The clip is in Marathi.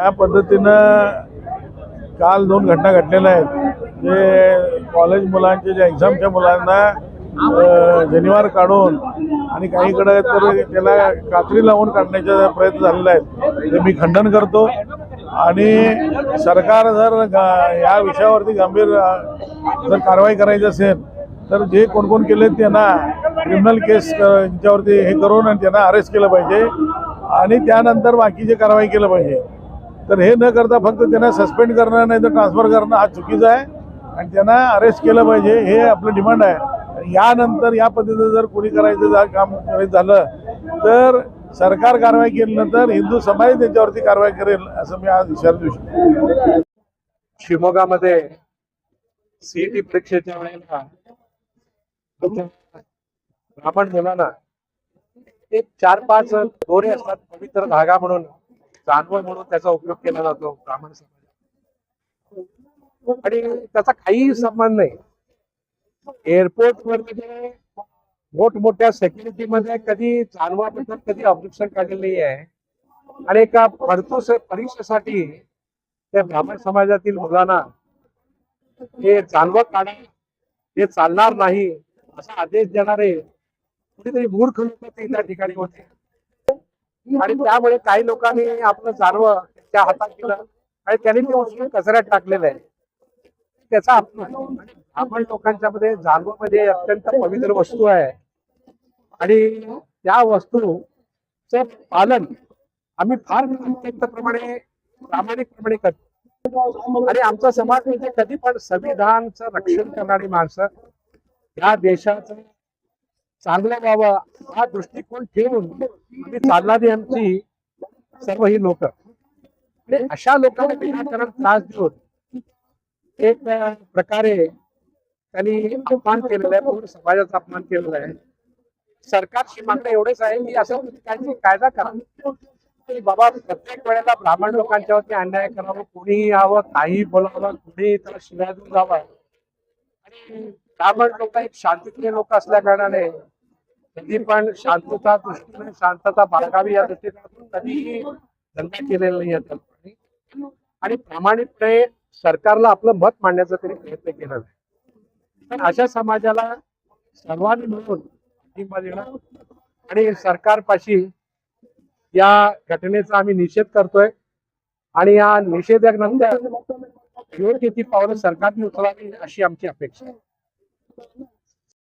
त्या पद्धतीनं काल दोन घटना घडलेल्या आहेत. जे कॉलेज मुलांचे जे एक्झामच्या मुलांना जनिवार शनिवार काढून आणि काहीकडे तर त्याला कात्री लावून काढण्याचा प्रयत्न झालेला आहे. ते मी खंडन करतो. आणि सरकार जर या विषयावरती गंभीर जर कारवाई करायची असेल तर जे कोण कोण केले त्यांना क्रिमिनल केस यांच्यावरती हे करून आणि त्यांना अरेस्ट केलं पाहिजे. आणि त्यानंतर बाकीचे कारवाई केलं पाहिजे. तर हे न करता फक्त त्यांना सस्पेंड करणं नाही तर ट्रान्सफर करणं हा चुकीचं आहे. आणि त्यांना अरेस्ट केलं पाहिजे हे आपलं डिमांड आहे. यानंतर या पद्धतीचं जर कोणी करायचं काम करायचं झालं तर सरकार कारवाई केली नंतर हिंदू समाज त्यांच्यावरती कारवाई करेल असं मी आज इशारा देऊ शकतो. शिवमोगामध्ये सीईटी परीक्षेच्या वेळेला ब्राह्मण मुलांना एक चार पाच दोरे असतात पवित्र धागा म्हणून. जानवर म्हणून त्याचा उपयोग केला जातो ब्राह्मण समाजात. आणि त्याचा काहीही संबंध नाही. एअरपोर्ट वर म्हणजे मोठमोठ्या सेक्युरिटी मध्ये कधी जानवाबद्दल कधी ऑब्जेक्शन काढलेलं नाही आहे. आणि एका फडतूस परीक्षेसाठी त्या ब्राह्मण समाजातील मुलांना हे जानवं काढा हे चालणार नाही असा आदेश देणारे कुठेतरी मूर्ख लोक ते त्या ठिकाणी होते. आणि त्यामुळे काही लोकांनी आपलं जानवं त्या हातात केलं आणि त्यांनी ते उचलून कचऱ्यात टाकलेलं आहे. त्याचा आपण लोकांच्या मध्ये जानवं मध्ये अत्यंत पवित्र वस्तू आहे. आणि त्या वस्तूचं पालन आम्ही फार अत्यंत प्रमाणे प्रामाणिकपणे करतो. आणि आमचा समाज म्हणजे कधी पण संविधानचं रक्षण करणारी माणसं या देशाचं चांगलं व्हावं हा दृष्टिकोन ठेवून आम्ही चालणारी आमची सर्व ही लोक. अशा लोकांना विनाकारण त्रास देऊन एक प्रकारे त्यांनी अपमान केलेला आहे पूर्ण समाजाचा अपमान केलेला आहे. सरकारची मागणं एवढेच आहे की असं त्यांनी कायदा करा. की बाबा प्रत्येक वेळेला ब्राह्मण लोकांच्या वरती अन्याय करावं कोणीही यावं काही बोलावं कुणीही त्याला शिव्या जावं. आणि ब्राह्मण लोक एक शांततेचे लोक असल्या कारणाने कधी पण शांतता दृष्टीने शांतता बाळगावी या दृष्टीकोनातून कधीही धंदा केलेला नाही आहे आणि प्रामाणिकपणे सरकारला आपलं मत मांडण्याचा तरी प्रयत्न केला नाही. पण अशा समाजाला सर्वांनी मिळून पाठिंबा देणं आणि सरकारपाशी या घटनेचा आम्ही निषेध करतोय आणि या निषेधानंतर योग्य ती पावलं सरकारने उचलावी अशी आमची अपेक्षा आहे. Bye.